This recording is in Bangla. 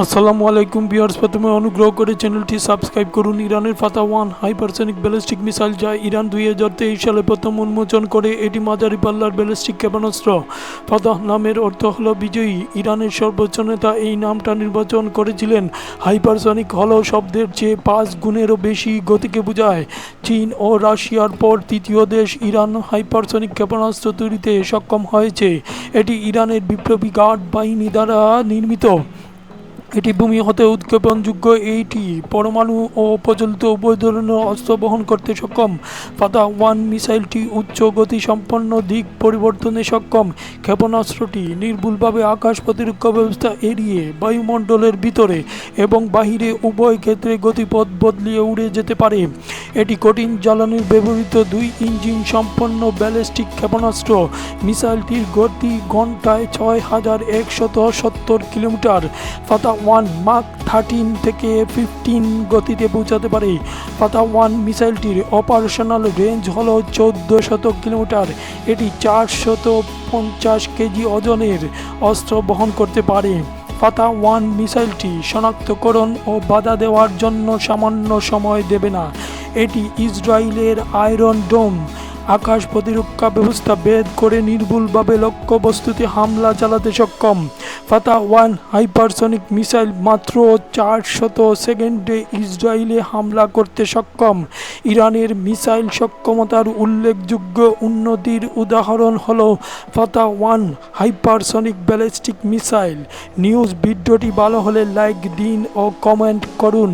আসসালামু আলাইকুম বিয়ার্স প্রথমে অনুগ্রহ করে চ্যানেলটি সাবস্ক্রাইব করুন। ইরানের Fattah one hypersonic ballistic missile যা ইরান দুই হাজার তেইশ সালে প্রথম উন্মোচন করে, এটি মাঝারি পাল্লার ব্যালিস্টিক ক্ষেপণাস্ত্র। ফাতাহ নামের অর্থ হল বিজয়ী। ইরানের সর্বোচ্চ নেতা এই নামটা নির্বাচন করেছিলেন। হাইপারসনিক হল শব্দের চেয়ে পাঁচ গুণেরও বেশি গতিকে বোঝায়। চীন ও রাশিয়ার পর তৃতীয় দেশ ইরান হাইপারসনিক ক্ষেপণাস্ত্র তৈরিতে সক্ষম হয়েছে। এটি ইরানের বিপ্লবী গার্ড বাহিনী দ্বারা নির্মিত। এটি ভূমি হতে উৎক্ষেপণযোগ্য। এইটি পরমাণু ও প্রচলিত উভয় ধরনের অস্ত্র বহন করতে সক্ষম। ফাতা ওয়ান মিসাইলটি উচ্চ গতি সম্পন্ন দিক পরিবর্তনে সক্ষম। ক্ষেপণাস্ত্রটি নির্ভুলভাবে আকাশ প্রতিরক্ষা ব্যবস্থা এড়িয়ে বায়ুমণ্ডলের ভিতরে এবং বাহিরে উভয় ক্ষেত্রে গতিপথ বদলিয়ে উড়ে যেতে পারে। এটি কঠিন জ্বালানির ব্যবহৃত দুই ইঞ্জিন সম্পন্ন ব্যালিস্টিক ক্ষেপণাস্ত্র। মিসাইলটির গতি ঘন্টায় ছয় হাজার একশত সত্তর kilometre. Fattah one mark thirteen থেকে ফিফটিন গতিতে পৌঁছাতে পারে। ফাতা ওয়ান মিসাইলটির অপারেশনাল রেঞ্জ হল চোদ্দ শত কিলোমিটার। এটি চারশত পঞ্চাশ কেজি ওজনের অস্ত্র বহন করতে পারে। ফাতা ওয়ান মিসাইলটি শনাক্তকরণ ও বাধা দেওয়ার জন্য সামান্য সময় দেবে না। এটি ইসরায়েলের আয়রন ডোম। আকাশ প্রতিরক্ষা ব্যবস্থা ভেদ করে নির্ভুলভাবে লক্ষ্যবস্তুতে হামলা চালাতে সক্ষম। ফাতা ওয়ান হাইপারসনিক মিসাইল মাত্র চারশত সেকেন্ডে ইসরায়েলে হামলা করতে সক্ষম। ইরানের মিসাইল সক্ষমতার উল্লেখযোগ্য উন্নতির উদাহরণ হল Fattah one hypersonic ballistic missile. News ভিডিওটি ভালো হলে লাইক, দিন ও কমেন্ট করুন।